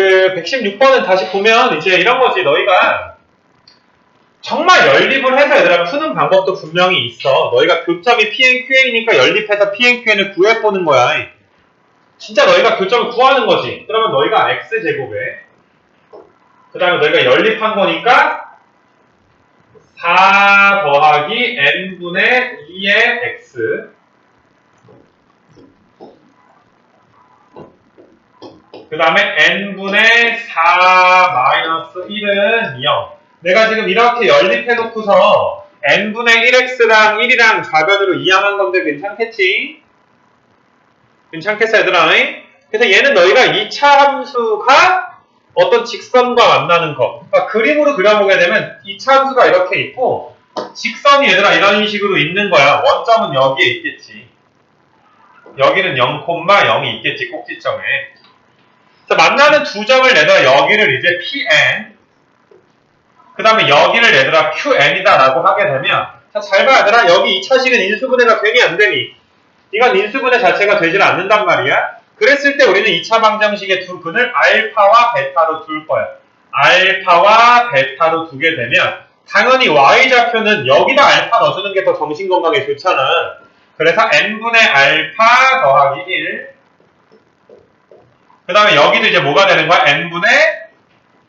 그 116번은 다시 보면 이제 이런 거지 너희가 정말 연립을 해서 얘들아 푸는 방법도 분명히 있어. 너희가 교점이 PNQN이니까 연립해서 PNQN을 구해보는 거야. 진짜 너희가 교점을 구하는 거지. 그러면 너희가 X제곱에 그 다음에 너희가 연립한 거니까 4 더하기 n분의 2의 x 그 다음에 n분의 4 마이너스 1은 0 내가 지금 이렇게 연립해 놓고서 n분의 1x랑 1이랑 좌변으로 이항한 건데 괜찮겠지? 괜찮겠어 얘들아? 그래서 얘는 너희가 2차 함수가 어떤 직선과 만나는 거. 그러니까 그림으로 그려보게 되면 2차 함수가 이렇게 있고 직선이 얘들아 이런 식으로 있는 거야. 원점은 여기에 있겠지. 여기는 0,0이 있겠지 꼭지점에. 그래서 만나는 두 점을 얘들아 여기를 이제 Pn 그 다음에 여기를 얘들아 QN이다 라고 하게 되면 자, 잘봐 얘들아 여기 2차식은 인수분해가 괜히 안 되니 이건 인수분해 자체가 되질 않는단 말이야. 그랬을 때 우리는 2차 방정식의 두 근을 알파와 베타로 둘 거야. 알파와 베타로 두게 되면 당연히 y좌표는 여기다 알파 넣어주는 게 더 정신건강에 좋잖아. 그래서 n분의 알파 더하기 1. 그 다음에 여기도 이제 뭐가 되는 거야? n분의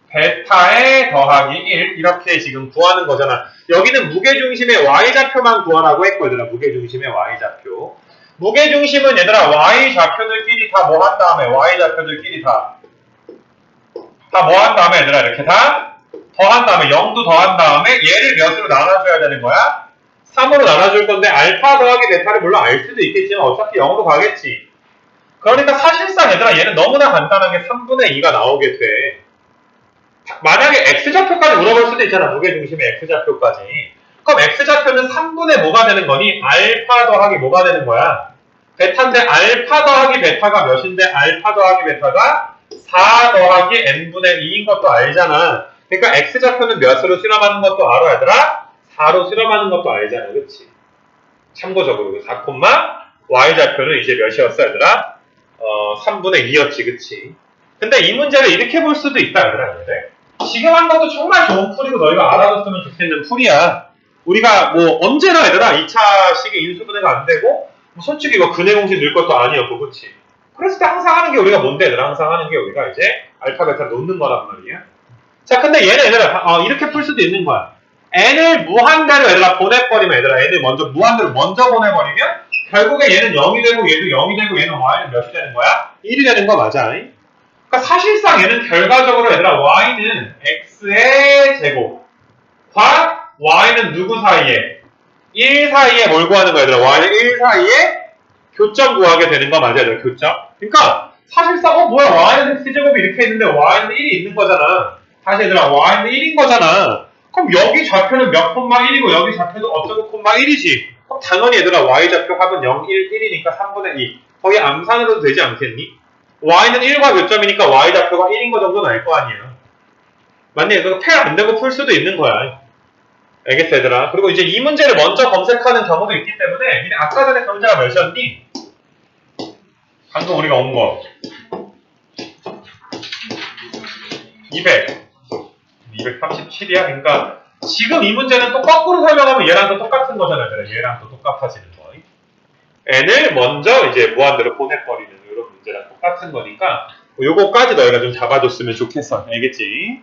베타에 더하기 1. 이렇게 지금 구하는 거잖아. 여기는 무게중심의 y좌표만 구하라고 했고, 얘들아. 무게중심의 y좌표. 무게중심은 얘들아 y좌표들끼리 다 뭐 한 다음에 y좌표들끼리 다 다 뭐 한 다음에 얘들아 이렇게 다 더한 다음에 0도 더한 다음에 얘를 몇으로 나눠줘야 되는 거야? 3으로 나눠줄 건데 알파 더하기 베타를 물론 알 수도 있겠지만 어차피 0으로 가겠지 그러니까 사실상 얘들아 얘는 너무나 간단하게 3분의 2가 나오게 돼 만약에 x좌표까지 물어볼 수도 있잖아 무게중심의 x좌표까지 그럼 x좌표는 3분의 뭐가 되는 거니? 알파 더하기 뭐가 되는 거야? 베타인데 알파 더하기 베타가 몇인데 알파 더하기 베타가 4 더하기 n분의 2인 것도 알잖아. 그러니까 x좌표는 몇으로 실험하는 것도 알아 얘들아? 4로 실험하는 것도 알잖아. 그치? 참고적으로 4, y좌표는 이제 몇이었어 얘들아? 어, 3분의 2였지 그치? 근데 이 문제를 이렇게 볼 수도 있다 근데. 지금 한 것도 정말 좋은 풀이고 너희가 알아뒀으면 좋겠는 풀이야. 우리가 뭐 언제나 얘들아 2차식의 인수분해가 안 되고 뭐 솔직히 이거 근해 공식 넣을 것도 아니었고 그치? 그랬을 때 항상 하는 게 우리가 뭔데 얘들아? 항상 하는 게 우리가 이제 알파 베타 놓는 거란 말이야. 자 근데 얘는 얘들아 어, 이렇게 풀 수도 있는 거야. N을 무한대로 얘들아 보내버리면 얘들아 n을 먼저 무한대로 먼저 보내버리면 결국에 얘는 0이 되고 얘도 0이 되고 얘는 y는 몇이 되는 거야? 1이 되는 거 맞아 그러니까 사실상 얘는 결과적으로 얘들아 y는 x의 제곱과 y는 누구 사이에? 1 사이에 뭘 구하는 거야, 얘들아? y는 1 사이에 교점 구하게 되는 거 맞아, 얘들아, 교점? 그러니까, 사실상, 어, 뭐야, y는 x제곱이 이렇게 있는데 y는 1이 있는 거잖아. 다시 얘들아, y는 1인 거잖아. 그럼 여기 좌표는 몇 콤마 1이고, 여기 좌표도 어쩌고 콤마 1이지. 당연히 얘들아, y좌표 합은 0, 1, 1이니까 3분의 2. 거의 암산으로도 되지 않겠니? y는 1과 교점이니까 y좌표가 1인 거 정도는 알 거 아니야. 맞네, 이거 패안 되고 풀 수도 있는 거야. 알겠어 얘들아 그리고 이제 이 문제를 먼저 검색하는 경우도 있기 때문에 아까 전에 그 문제가 몇이었니? 방금 우리가 온 거 200 237이야 그러니까 지금 이 문제는 또 거꾸로 설명하면 얘랑도 똑같은 거잖아요. 그래, 얘랑도 똑같아지는 거. n을 먼저 이제 무한대로 보내버리는 이런 문제랑 똑같은 거니까 요거까지 너희가 좀 잡아줬으면 좋겠어. 알겠지?